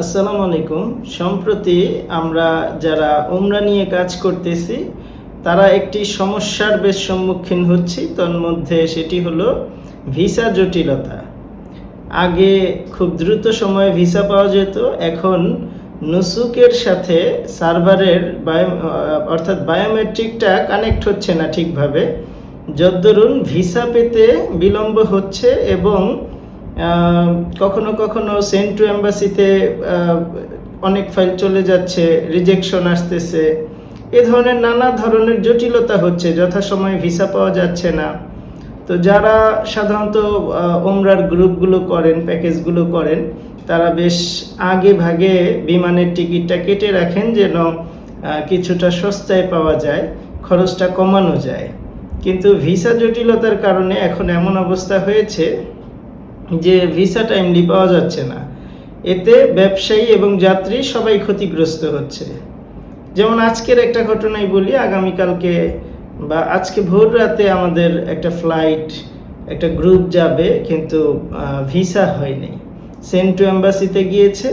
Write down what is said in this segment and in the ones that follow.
আসসালামু আলাইকুম। সম্প্রতি আমরা যারা উমরা নিয়ে কাজ করতেছি, তারা একটি সমস্যার বেশ সম্মুখীন হচ্ছি। তন্মধ্যে সেটি হলো ভিসা জটিলতা। আগে খুব দ্রুত সময়ে ভিসা পাওয়া যেত, এখন নুসুকের সাথে সার্ভারের বায়ো, অর্থাৎ বায়োমেট্রিকটা কানেক্ট হচ্ছে না ঠিকভাবে। যদ্দরুন ভিসা পেতে বিলম্ব হচ্ছে এবং কখনো কখনো সেন্ট টু অ্যাম্বাসিতে অনেক ফাইল চলে যাচ্ছে রিজেকশন আসতেছে। এ ধরনের নানা ধরনের জটিলতা হচ্ছে, যথাসময়ে ভিসা পাওয়া যাচ্ছে না। তো যারা সাধারণত ওমরার গ্রুপগুলো করেন প্যাকেজগুলো করেন, তারা বেশ আগে ভাগে বিমানের টিকিটটা কেটে রাখেন যেন কিছুটা সস্তায় পাওয়া যায়, খরচটা কমানো যায়। কিন্তু ভিসা জটিলতার কারণে এখন এমন অবস্থা হয়েছে যে ভিসা টাইমলি পাওয়া যাচ্ছে না। এতে ব্যবসায়ী এবং যাত্রী সবাই ক্ষতিগ্রস্ত হচ্ছে। যেমন আজকের একটা ঘটনাই বলি, আগামীকালকে বা আজকে ভোর রাতে আমাদের একটা ফ্লাইট একটা গ্রুপ যাবে, কিন্তু ভিসা হয়নি। সেন্ট টু এম্বাসিতে গিয়েছে,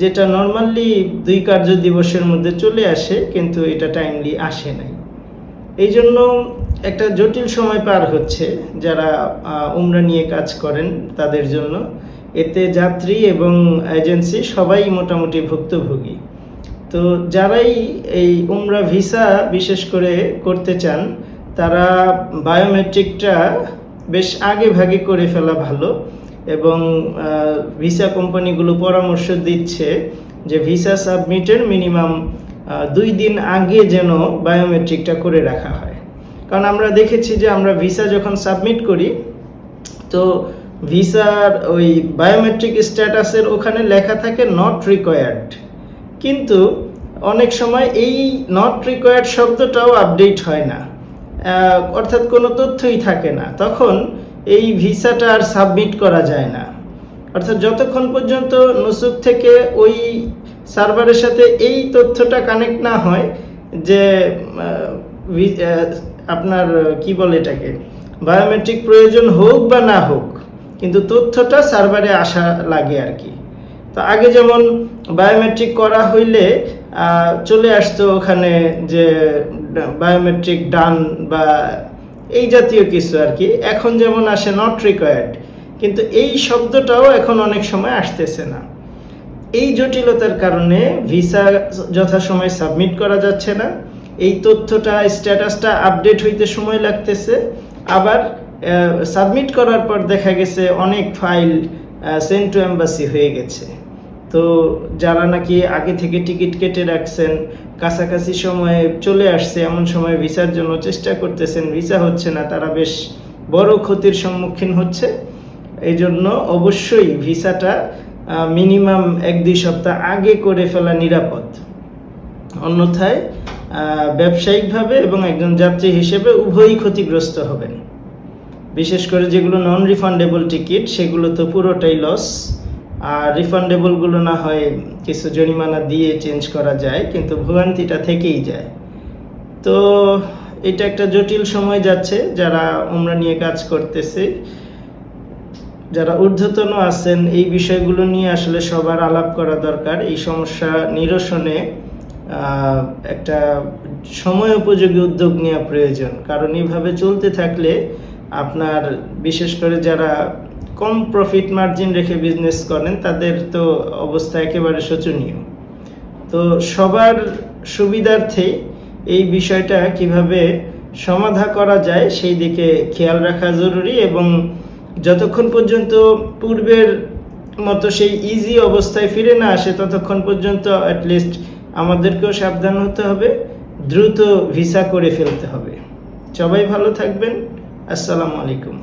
যেটা নর্মালি দুই কার্য দিবসের মধ্যে চলে আসে, কিন্তু এটা টাইমলি আসে নাই। এই জন্য একটা জটিল সময় পার হচ্ছে যারা উমরা নিয়ে কাজ করেন তাদের জন্য। এতে যাত্রী এবং এজেন্সি সবাই মোটামুটি ভুক্তভোগী। তো যারাই এই উমরা ভিসা বিশেষ করে করতে চান, তারা বায়োমেট্রিকটা বেশ আগে ভাগে করে ফেলা ভালো এবং ভিসা কোম্পানিগুলো পরামর্শ দিচ্ছে যে ভিসা সাবমিটের মিনিমাম দুই দিন আগে যেন বায়োমেট্রিকটা করে রাখা হয়। কারণ আমরা দেখেছি যে আমরা ভিসা যখন সাবমিট করি, তো ভিসার ওই বায়োমেট্রিক স্ট্যাটাসের ওখানে লেখা থাকে নট রিকোয়ার্ড কিন্তু অনেক সময় এই নট রিকোয়ার্ড শব্দটাও আপডেট হয় না। অর্থাৎ কোনো তথ্যই থাকে না। তখন এই ভিসাটা আর সাবমিট করা যায় না। অর্থাৎ যতক্ষণ পর্যন্ত নুসুক থেকে ওই সার্ভারের সাথে এই তথ্যটা কানেক্ট না হয়, যে আপনার কি বলে এটাকে? বায়োমেট্রিক প্রয়োজন হোক বা না হোক, কিন্তু তথ্যটা সার্ভারে আসা লাগে আর কি। তো আগে যেমন বায়োমেট্রিক করা হইলে চলে আসতো ওখানে যে বায়োমেট্রিক ডান বা এই জাতীয় কিছু আর কি। এখন যেমন আসে নট রিকোয়ার্ড কিন্তু এই শব্দটাও এখন অনেক সময় আসতেছে না। এই জটিলতার কারণে ভিসা যথাসময়ে সাবমিট করা যাচ্ছে না। এই তথ্যটা, স্ট্যাটাসটা আপডেট হইতে সময় লাগতেছে। আবার সাবমিট করার পর দেখা গেছে অনেক ফাইল সেন্ট টু এম্বাসি হয়ে গেছে। তো যারা নাকি আগে থেকে টিকিট কেটে রাখছেন, কাছাকাছি সময়ে চলে আসছে, এমন সময় ভিসার জন্য চেষ্টা করতেছেন, ভিসা হচ্ছে না, তারা বেশ বড় ক্ষতির সম্মুখীন হচ্ছে। এই জন্য অবশ্যই ভিসাটা মিনিমাম এক দুই সপ্তাহ আগে করে ফেলা নিরাপদ। অন্যথায় ব্যবসায়িকভাবে এবং একজন যাত্রী হিসেবে উভয়ই ক্ষতিগ্রস্ত হবেন। বিশেষ করে যেগুলো নন রিফান্ডেবল টিকিট সেগুলো তো পুরোটাই লস আর রিফান্ডেবলগুলো না হয় কিছু জরিমানা দিয়ে চেঞ্জ করা যায়, কিন্তু ভোগান্তিটা থেকেই যায়। তো এটা একটা জটিল সময় যাচ্ছে, যারা উমরা নিয়ে কাজ করতেছে। যারা ঊর্ধ্বতন আছেন, এই বিষয়গুলো নিয়ে আসলে সবার আলাপ করা দরকার। এই সমস্যা নিরসনে একটা সময় উপযোগী উদ্যোগ নেওয়া প্রয়োজন। কারণ এইভাবে চলতে থাকলে আপনার বিশেষ করে যারা কম প্রফিট মার্জিন রেখে বিজনেস করেন, তাদের তো অবস্থা একেবারে শোচনীয়। তো সবার সুবিধার্থে এই বিষয়টা কীভাবে সমাধা করা যায়, সেই দিকে খেয়াল রাখা জরুরি এবং যতক্ষণ পর্যন্ত পূর্বের মতো সেই ইজি অবস্থায় ফিরে না আসে, ততক্ষণ পর্যন্ত অ্যাটলিস্ট আমাদেরকেও সাবধান হতে হবে দ্রুত ভিসা করে ফেলতে হবে। সবাই ভালো থাকবেন। আসসালামু আলাইকুম।